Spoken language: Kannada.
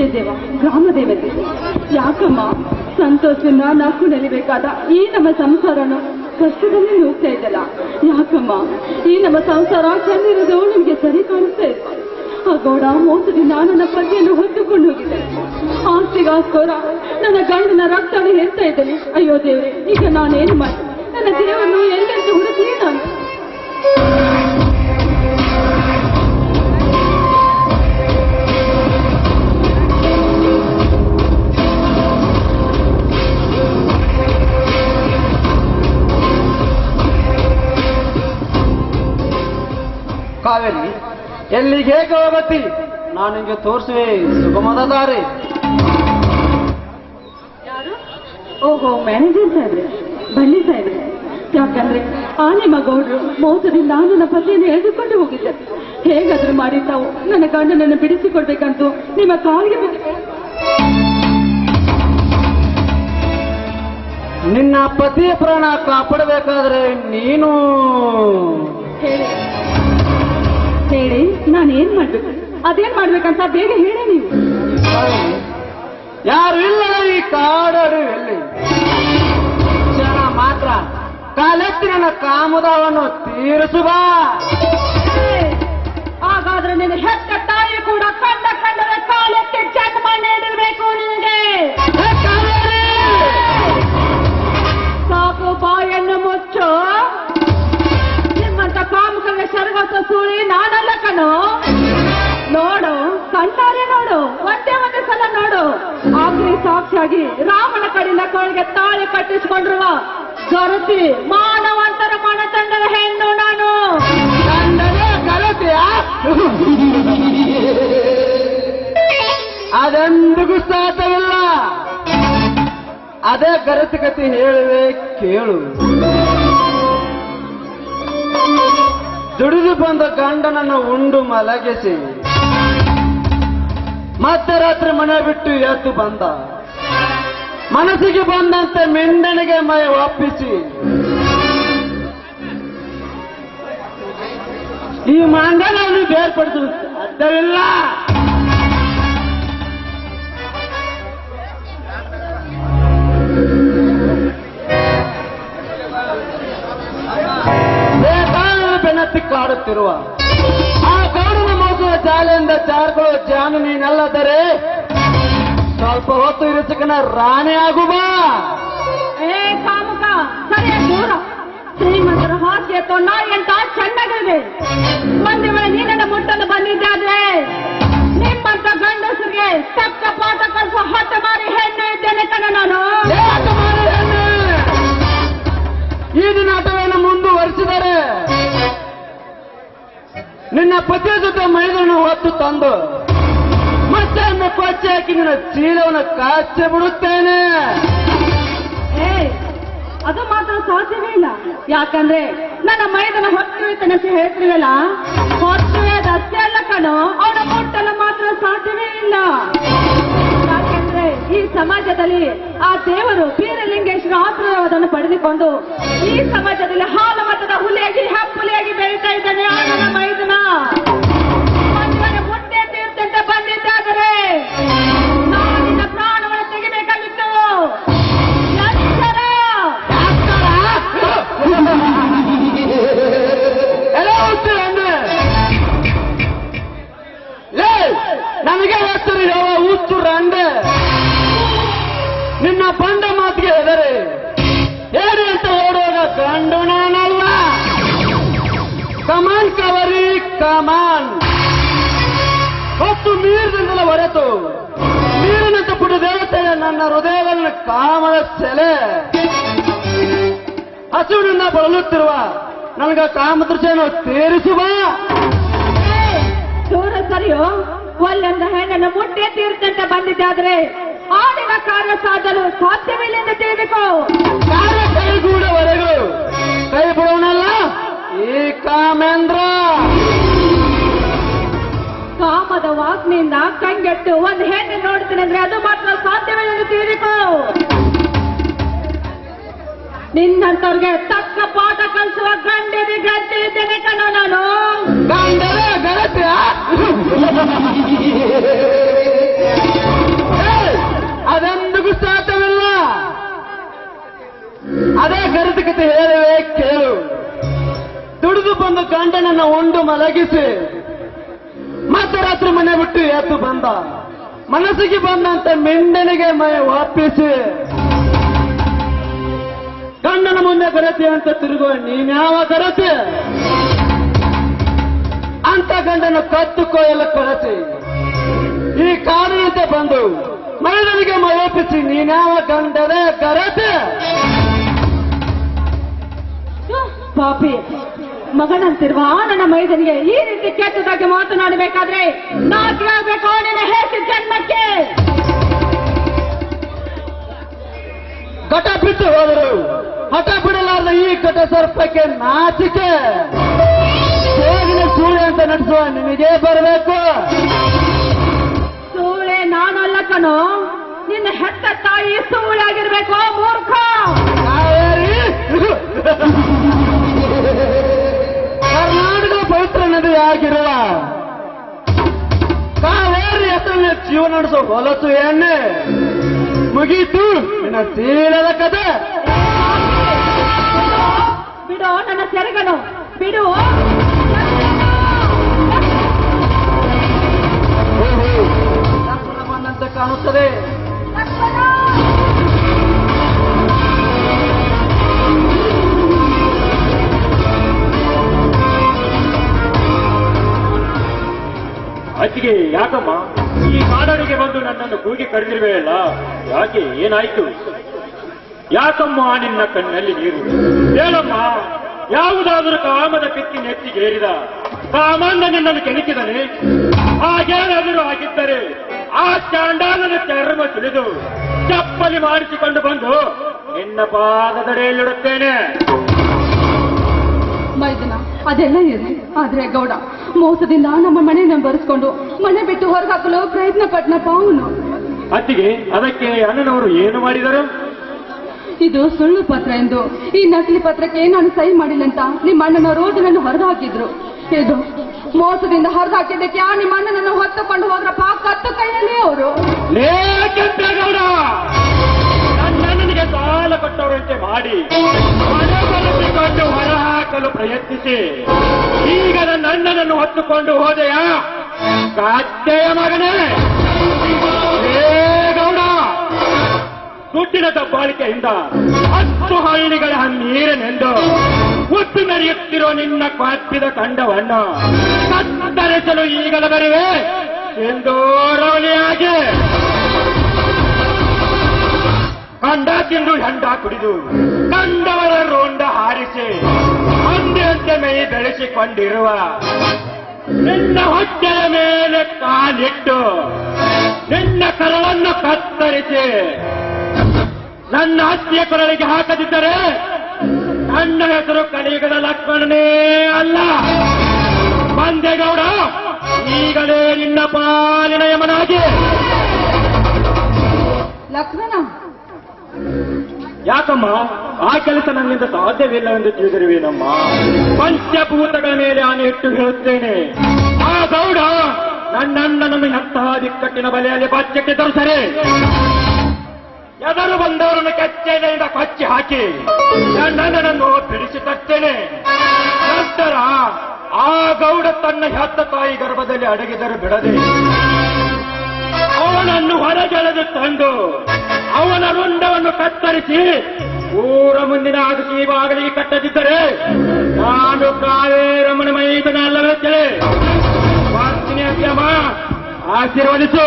ಏ ದೇವ ಗ್ರಾಮ ದೇವತೆ ಯಾಕಮ್ಮ? ಸಂತೋಷನ ನಾಲ್ಕು ನೆಲಿಬೇಕಾದ ಈ ನಮ್ಮ ಸಂಸಾರನು ಕಷ್ಟದಲ್ಲಿ ನೋಡ್ತಾ ಇದ್ದಲ್ಲ ಯಾಕಮ್ಮ? ಈ ನಮ್ಮ ಸಂಸಾರ ಚೆನ್ನಿರೋದು ನಿಮ್ಗೆ ಸರಿ ಕಾಣಿಸ್ತಾ ಇದೆ ಆ ಗೌಡ ಮೋಸದಿಂದ ನನ್ನ ಪತಿಯನ್ನು ಹೊತ್ತುಕೊಂಡು ಹೋಗಿದೆ. ಆಸ್ತಿಗೋಸ್ಕರ ನನ್ನ ಗಂಡನ ರಕ್ತ ಹೇಳ್ತಾ ಇದ್ದೇನೆ. ಅಯ್ಯೋ ದೇವ್ರೆ, ಈಗ ನಾನೇನು ಮಾಡಿ ನನ್ನ ದೇವರನ್ನು ಎಲ್ಲೆಂದು ಹುಡುಕಿ ನಾನು? ಎಲ್ಲಿಗೆ ಹೋಗತ್ತಿ ನಾನು ನಿಮಗೆ ತೋರಿಸುವೆ ಸುಗಮದ ದಾರಿ. ಓಹೋ ಮ್ಯಾನೇಜರ್ ಸಾಹೇಬ್ರೆ ಬನ್ನಿ ಸಾಹೇಬ್ರೆ. ಯಾಕಂದ್ರೆ ಆ ನಿಮ್ಮ ಗೌಡ್ರು ಮೋಸದಿಂದ ನನ್ನ ಪತಿಯನ್ನು ಎಳೆದುಕೊಂಡು ಹೋಗಿದ್ದೆ. ಹೇಗಾದ್ರೂ ಮಾಡಿ ತಾವು ನನ್ನ ಗಂಡನನ್ನು ಬಿಡಿಸಿಕೊಡ್ಬೇಕಂತೂ ನಿಮ್ಮ ಕಾಲಿಗೆ ಬಿದ್ದು ನಿನ್ನ ಪತಿಯ ಪ್ರಾಣ ಕಾಪಾಡಬೇಕಾದ್ರೆ ನೀನು ಹೇಳಿ ನಾನೇನ್ ಮಾಡ್ಬೇಕು? ಅದೇನ್ ಮಾಡ್ಬೇಕಂತ ಬೇಗ ಹೇಳಿ ನೀವು. ಯಾರು ಇಲ್ಲ ಈ ಕಾಡರು ಎಲ್ಲಿ? ಜನ ಮಾತ್ರ ಕಾಲಕ್ಕೆ ನನ್ನ ಕಾಮದವನ್ನು ತೀರಿಸುವ ನೋಡು, ಒಂದೇ ಒಂದೇ ಸಲ ನೋಡು. ಆಗ್ಲಿ ಸಾಕ್ಷಿಯಾಗಿ ರಾಮನ ಕಡೆಯಿಂದ ಕೋಳಿಗೆ ತಾಳಿ ಕಟ್ಟಿಸಿಕೊಂಡಿರುವ ಗರತಿ ಮಾನವಂತರ ಮನತಂಡದ ಹೆಣ್ಣು ನಾನು. ಅದೊಂದು ಅದೆಂದಿಗೂ ಸಾಧ್ಯವಿಲ್ಲ. ಅದೇ ಗರತಿ ಹೇಳುವೆ ಕೇಳು. ದುಡಿದು ಬಂದ ಗಂಡನನ್ನು ಉಂಡು ಮಲಗಿಸಿ. ಮತ್ತೆ ರಾತ್ರಿ ಮನೆ ಬಿಟ್ಟು ಎದ್ದು ಬಂದ? ಮನಸ್ಸಿಗೆ ಬಂದಂತೆ ಮೆಂಡನಿಗೆ ಮೈ ಒಪ್ಪಿಸಿ. ಈ ಮಾಂಗಲ್ಯವನ್ನು ಬೇರ್ಪಡಿಸಲು ಸಾಧ್ಯವಿಲ್ಲ ಬೆನತ್ತಿ ಕಾಡುತ್ತಿರುವ ಆ ಗೌಡನ ಚಾರ್ಗಳು ಜಾನು ನೀನಲ್ಲದರೆ ಸ್ವಲ್ಪ ಹೊತ್ತು ಇರಿಸಕನ ರಾಣಿ ಆಗುವ ಏ ಕಾಮಕ ಸರಿಯ ದೂರ ಶ್ರೀಮಂತರ ಹಾಸ್ಯ ಚೆನ್ನಾಗಿದೆ ನಿನ್ನ ಪತಿಯ ಜೊತೆ ಮೈದನ್ನು ಹೊತ್ತು ತಂದು ಮತ್ತೆ ಕೊಚ್ಚೆ ಹಾಕಿ ನಿನ್ನ ಚೀಲವನ್ನು ಕಾಚೆ ಬಿಡುತ್ತೇನೆ. ಅದು ಮಾತ್ರ ಸಾಧ್ಯವೇ ಇಲ್ಲ. ಯಾಕಂದ್ರೆ ನನ್ನ ಮೈದನ ಹೊತ್ತು ತನಕ ಹೇಳ್ತೀವಲ್ಲ ಹೊತ್ತು ಅಷ್ಟೇ ಅಲ್ಲ ಕಣೋ, ಅವನ ಮುಟ್ಟಲು ಮಾತ್ರ ಸಾಧ್ಯವೇ ಇಲ್ಲ. ಸಮಾಜದಲ್ಲಿ ಆ ದೇವರು ಬೀರಲಿಂಗೇಶ್ವರ ಆಶೀರ್ವಾದವನ್ನು ಪಡೆದುಕೊಂಡು ಈ ಸಮಾಜದಲ್ಲಿ ಹಾಲು ಮತದ ಹುಲಿಯಾಗಿ ಹೆಪ್ಪುಲಿಯಾಗಿ ಬೆಳೀತಾ ಇದ್ದಾನೆ. ಆ ನನ್ನ ಮೈದನ. ಕಮಾನ್ ಕವರಿ ಕಮಾನ್. ಹೊತ್ತು ನೀರಿನಿಂದಲ ಹೊರತು. ನೀರಿನಂತ ಪುಟ್ಟ ದೇವತೆ ನನ್ನ ಹೃದಯದಲ್ಲಿ ಕಾಮದ ಸೆಲೆ. ಹಸುವಿನಿಂದ ಬಳಲುತ್ತಿರುವ ನನಗ ಕಾಮದೃಶ್ಯವನ್ನು ತೀರಿಸುವ. ದೂರ ಸರಿಯೋ ಒಲ್ಲೊಂದ ಹೆಣ್ಣನ್ನು ಮುಟ್ಟೆ ತೀರ್ಥಂತ ಬಂದಿದ್ದಾದ್ರೆ ಆಡಿನ ಕಾರ್ಯ ಸಾಧಲು ಸಾಧ್ಯವಿಲ್ಲ ಎಂದು ತಿಳಿದುಕೋ ಕಾರ್ಯ ಕೈಗೂಡವರೆಗೂ ಕೈ ಬಿಡೋನಲ್ಲ? ಈ ಕಾಮೇಂದ್ರ ಕಾಮದ ವಾಸನೆಯಿಂದ ಕಂಗೆಟ್ಟು ಒಂದು ಹೆಣ್ಣು ನೋಡ್ತೀನಿ ಅಂದ್ರೆ ಅದು ಮಾತ್ರ ಸಾಧ್ಯವಿಲ್ಲ ಎಂದು ತಿಳಿದುಕೋ ನಿನ್ನಂತವ್ರಿಗೆ ತಕ್ಕ ಪಾಠ ಕಲಿಸುವ ಗಂಡಿದೆ ಗಂಟೆ ಇದ್ದೇನೆ ಕಣ ನಾನು. ಗಂಡರೇ ಗಣತೆ ಬಂದು ಗಂಡನನ್ನ ಉಂಡು ಮಲಗಿಸಿ ಮತ್ತೆ ರಾತ್ರಿ ಮನೆ ಬಿಟ್ಟು ಎದ್ದು ಬಂದ? ಮನಸ್ಸಿಗೆ ಬಂದಂತೆ ಮೆಂಡನಿಗೆ ಮೈ ವಾಪಿಸಿ ಗಂಡನ ಮುಂದೆ ಬರತಿ ಅಂತ ತಿರುಗುವ ನೀನ್ಯಾವ ಕರತಿ ಅಂತ ಗಂಡನ ಕತ್ತು ಕೊಯ್ಯಲು ಕರೆಸಿ ಈ ಕಾರಣಂತೆ ಬಂದು ಮೈದನಿಗೆ ಮಯೋಪಿಸಿ ನೀನ್ಯಾವ ಗಂಡನೇ ಕರತೆ ಪಾಪಿ. ಮಗನಂತಿರುವ ನನ್ನ ಮೈದನಿಗೆ ಈ ರೀತಿ ಕೆಟ್ಟದಾಗಿ ಮಾತನಾಡಬೇಕಾದ್ರೆ ನಾಚಿಯಾಗಬೇಕು ನಿನ್ನ ಹೇಸಿ ಜನ್ಮಕ್ಕೆ? ಘಟ ಬಿಟ್ಟು ಹೋದರು. ಹಠ ಬಿಡಲಾರದ ಈ ಘಟ ಸರ್ಪಕ್ಕೆ ನಾಚಿಕೆ. ಹೇಗಿನ ಸೂಳೆ ಅಂತ ನಡೆಸುವ ನಿಮಗೆ ಬರಬೇಕು. ಸೂಳೆ ನಾನಲ್ಲ ಕಣೋ. ನಿನ್ನ ಹೆತ್ತ ತಾಯಿ ಸೂಳಾಗಿರ್ಬೇಕು ಮೂರ್ಖ. ಪವಿತ್ರ ನದಿ ಆಗಿರುವ ಕಾವೇರಿ ಹೆಸರಿನ ಜೀವನ ನಡೆಸೋ ಹೊಲಸು ಎಣ್ಣೆ ಮುಗೀತು. ನಿನ್ನ ತೀರದ ಕತೆ. ಬಿಡು ನನ್ನ ಸೆರಗನು. ಬಿಡು. ಬಂದಂತೆ ಕಾಣುತ್ತದೆ. ಅತ್ತಿಗೆ ಯಾಕಮ್ಮ? ಈ ಕಾಡರಿಗೆ ಬಂದು ನನ್ನನ್ನು ಕೂಗಿ ಕರೆದಿರುವೆಯಲ್ಲ, ಯಾಕೆ ಏನಾಯ್ತು? ಯಾಕಮ್ಮ ನಿನ್ನ ಕಣ್ಣಲ್ಲಿ ನೀರು? ಹೇಳಮ್ಮ, ಯಾವುದಾದರೂ ಕಾಮದ ಪಿಕ್ಕಿ ನೆತ್ತಿಗೇರಿದ ಕಾಮಂದ ನಿನ್ನನ್ನು ಕೆಣಕಿದನೆ? ಹಾಗೇನಾದರೂ ಆಗಿದ್ದರೆ ಆ ಚಾಂಡಾಲನ ಚರ್ಮ ತಿಳಿದು ಚಪ್ಪಲಿ ಮಾಡಿಸಿಕೊಂಡು ಬಂದು ನಿನ್ನ ಪಾದದಡೆಯಲ್ಲಿಡುತ್ತೇನೆ ಮೈದನ, ಅದೆಲ್ಲ ಇರಲಿ. ಆದ್ರೆ ಗೌಡ, ಮೋಸದಿಂದ ನಮ್ಮ ಮನೆಯನ್ನು ಬರೆಸ್ಕೊಂಡು ಮನೆ ಬಿಟ್ಟು ಹೊರಗಾಕಲು ಪ್ರಯತ್ನ ಪಟ್ನಪ್ಪ ಅವನು ಅತ್ತಿಗೆ ಅದಕ್ಕೆ ಅಣ್ಣನವರು ಏನು ಮಾಡಿದರು? ಇದು ಸುಳ್ಳು ಪತ್ರ ಎಂದು. ಈ ನಕಲಿ ಪತ್ರಕ್ಕೆ ನಾನು ಸಹಿ ಮಾಡಿಲ್ಲ ಅಂತ ನಿಮ್ಮ ಅಣ್ಣನ ರೋಜನನ್ನು ನನ್ನ ಹೊರದು ಹಾಕಿದ್ರು ಇದು ಮೋಸದಿಂದ ಹೊರದು ಹಾಕಿದ್ದಕ್ಕೆ ಆ ನಿಮ್ಮ ಅಣ್ಣನನ್ನು ಹೊತ್ತುಕೊಂಡು ಹೋದ್ರಪ್ಪ ಕತ್ತು ಕೈಯಲ್ಲಿ ಅವರು. ನನ್ನನಿಗೆ ಸಾಲ ಕೊಟ್ಟವರಂತೆ ಮಾಡಿ. ಹೊರಹಾಕಲು ಪ್ರಯತ್ನಿಸಿ. ಈಗ ನನ್ನ ಅಣ್ಣನನ್ನು ಹೊತ್ತುಕೊಂಡು ಹೋದೆಯಾ? ಕತ್ತೆಯ ಮಗನೇ. ಗೌಡ ದುಡ್ಡಿನ ದಬ್ಬಾಳಿಕೆಯಿಂದ ಹತ್ತು ಹಳ್ಳಿಗಳ ನೀರನೆಂದು ಉತ್ತು ಮೆರೆಯುತ್ತಿರೋ ನಿನ್ನ ಕಾಪಿದ ಕಂಡವನ್ನು ಕತ್ತರಿಸಲು ಈಗಲ ಬರುವೆ ಎಂದು ರವಲಿಯಾಗಿ ಕಂಡ ತಿಂದು ಹೆಂಡ ಕುಡಿದು ಕಂಡವರ ರೋಂಡ ಹಾರಿಸಿ ಅಂದೆಯಂತೆ ಮೈ ಬೆಳೆಸಿಕೊಂಡಿರುವ ನಿನ್ನ ಹೊಟ್ಟೆಯ ಮೇಲೆ ಕಾಲಿಟ್ಟು ನಿನ್ನ ಕರಳನ್ನು ಕತ್ತರಿಸಿ. ನನ್ನ ಹತ್ಯೆ ಕೊರಳಿಗೆ ಹಾಕದಿದ್ದರೆ ನನ್ನ ಹೆಸರು ಕಲಿಯುಗದ ಲಕ್ಷ್ಮಣನೇ ಅಲ್ಲ. ಬಂದೇಗೌಡ ಈಗಲೇ ನಿನ್ನ ಪಾಲಿನ ಯಮನಾಗಿ. ಲಕ್ಷ್ಮಣ ಯಾಕಮ್ಮ? ಆ ಕೆಲಸ ನನ್ನಿಂದ ಸಾಧ್ಯವಿಲ್ಲ ಎಂದು ತಿಳಿದಿರುವೇನಮ್ಮ. ಪಂಚಭೂತಗಳ ಮೇಲೆ ಆನೆ ಇಟ್ಟು ಹೇಳುತ್ತೇನೆ. ಆ ಗೌಡ ನನ್ನಣ್ಣನನ್ನು ಎಂತಹ ದಿಕ್ಕಟ್ಟಿನ ಬಲೆಯಲ್ಲಿ ಬಚ್ಚಕ್ಕೆ ತರಿಸರೆ ಎದರು ಬಂದವರನ್ನು ಕೆಚ್ಚೆನೆಯಿಂದ ಕಚ್ಚಿ ಹಾಕಿ ನನ್ನಣ್ಣನನ್ನು ಬಿಡಿಸಿ ತರ್ತೇನೆ. ನಂತರ ಆ ಗೌಡ ತನ್ನ ಹೆತ್ತ ತಾಯಿ ಗರ್ಭದಲ್ಲಿ ಅಡಗಿದರು ಬಿಡದೆ ಅವನನ್ನು ಹೊರಗೆಳೆದು ತಂದು ಅವನ ರುಂಡವನ್ನು ಕತ್ತರಿಸಿ ಊರ ಮುಂದಿನ ಆಗುತ್ತಿ ಬಾಗಿಲಿಗೆ ಕಟ್ಟದಿದ್ದರೆ ನಾನು ಕಾವೇರಮ್ಮನ ಮೈದನ ಅಲ್ಲವೇ ಅತ್ಯಮ್ಮ ಆಶೀರ್ವದಿಸು.